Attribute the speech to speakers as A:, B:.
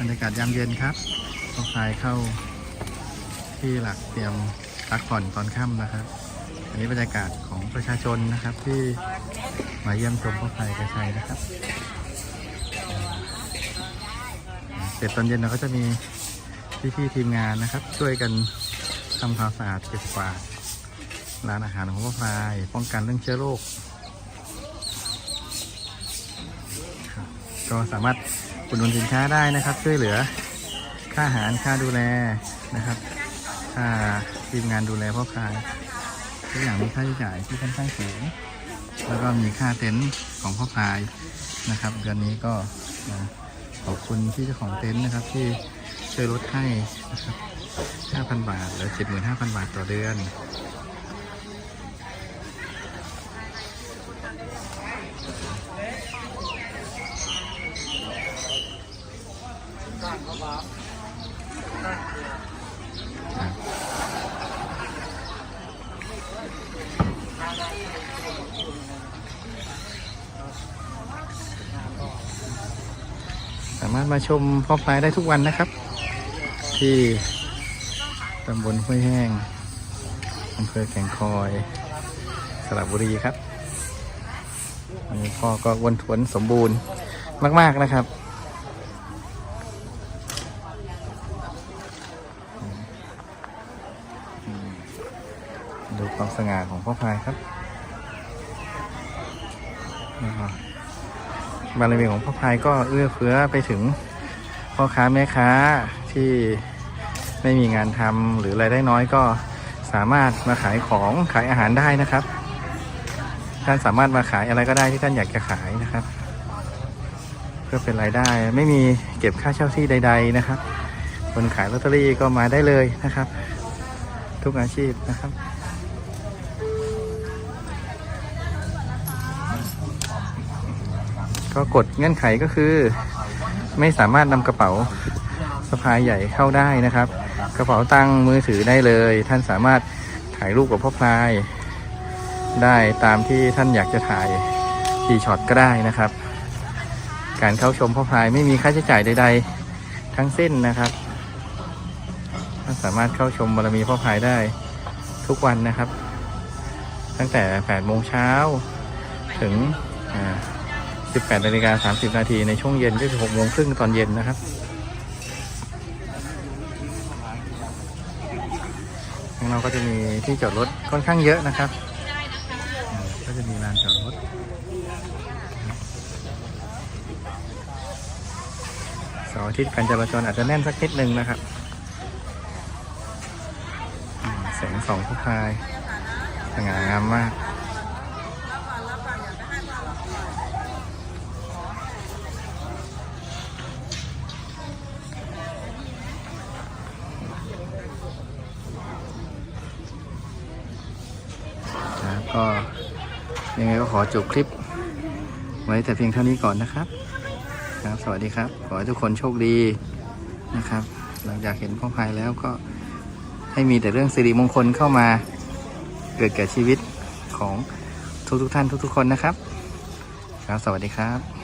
A: บรรยากาศยามเย็นครับพ่อพายเข้าที่หลักเตรียมพักผ่อนตอนค่ำนะครับ อันนี้บรรยากาศของประชาชนนะครับที่มาเยี่ยมชมพ่อพายกระชัยนะครับ เสร็จตอนเย็นเราก็จะมีพี่ๆทีมงานนะครับ ช่วยกันทำความสะอาดเก็บกวาดร้านอาหารของพ่อพายป้องกันเรื่องเชื้อโรคก็สามารถ อุดหนุนสินค้าได้นะครับ ช่วยเหลือค่าอาหารค่าดูแลนะครับค่าทีมงานดูแลพ่อพายทุกอย่างมีค่าใช้จ่ายที่ค่อนข้างสูง แล้วก็มีค่าเต็นท์ของพ่อพายนะครับเดือนนี้ก็นะขอบคุณที่เจ้าของเต็นท์นะครับ ที่ช่วยลดให้นะครับ5,000 บาทหลือ75,000 บาทต่อเดือน สามารถมาชมพ่อพลายได้ทุกวันนะครับ ที่ตำบลห้วยแห้งอำเภอแก่งคอย สระบุรีครับอันนี้พ่อก็อ้วนทวนสมบูรณ์มาก ๆ นะครับ ดูความสง่าของพ่อพายครับนี่ครับารมีของพ่อพายก็เอื้อเฟื้อไปถึงพ่อค้าแม่ค้าที่ไม่มีงานทำหรือรายได้น้อยก็สามารถมาขายของขายอาหารได้นะครับ ท่านสามารถมาขายอะไรก็ได้ที่ท่านอยากจะขายนะครับ เพื่อเป็นรายได้ไม่มีเก็บค่าเช่าที่ใด ๆนะครับ คนขายลอตเตอรี่ก็มาได้เลยนะครับ ทุกอาชีพนะครับ ก็กฎเงื่อนไขก็คือ ไม่สามารถนำกระเป๋าสะพายใหญ่เข้าได้นะครับ กระเป๋าตังมือถือได้เลย ท่านสามารถถ่ายรูปกับพ่อพลาย ได้ตามที่ท่านอยากจะถ่ายกี่ช็อตก็ได้นะครับ การเข้าชมพ่อพลายไม่มีค่าใช้จ่ายใด ๆ ทั้งสิ้นนะครับท่านสามารถเข้าชมบารมีพ่อพลายได้ทุกวันนะครับ ตั้งแต่8โมงเช้าถึงอ่า 18นาฬิกา30 นาทีในช่วงเย็นก็คือ6โมงครึ่งตอนเย็นนะครับข้างนอกก็จะมีที่จอดรถค่อนข้างเยอะนะครับ ก็จะมีลานจอดรถเสาร์อาทิตย์การจราจรอาจจะแน่นสักนิดนึงนะครับแสงสองผู้พายสง่างามมาก นะครับ ก็ยังไงก็ขอจบคลิป ไว้แต่เพียงเท่านี้ก่อนนะครับ ครับ สวัสดีครับ ขอให้ทุกคนโชคดีนะครับ หลังจากเห็นพ่อพายแล้วก็ให้มีแต่เรื่องสิริมงคลเข้ามาเกิดแก่ชีวิตของทุกๆท่านทุกๆคนนะครับ ครับ สวัสดีครับ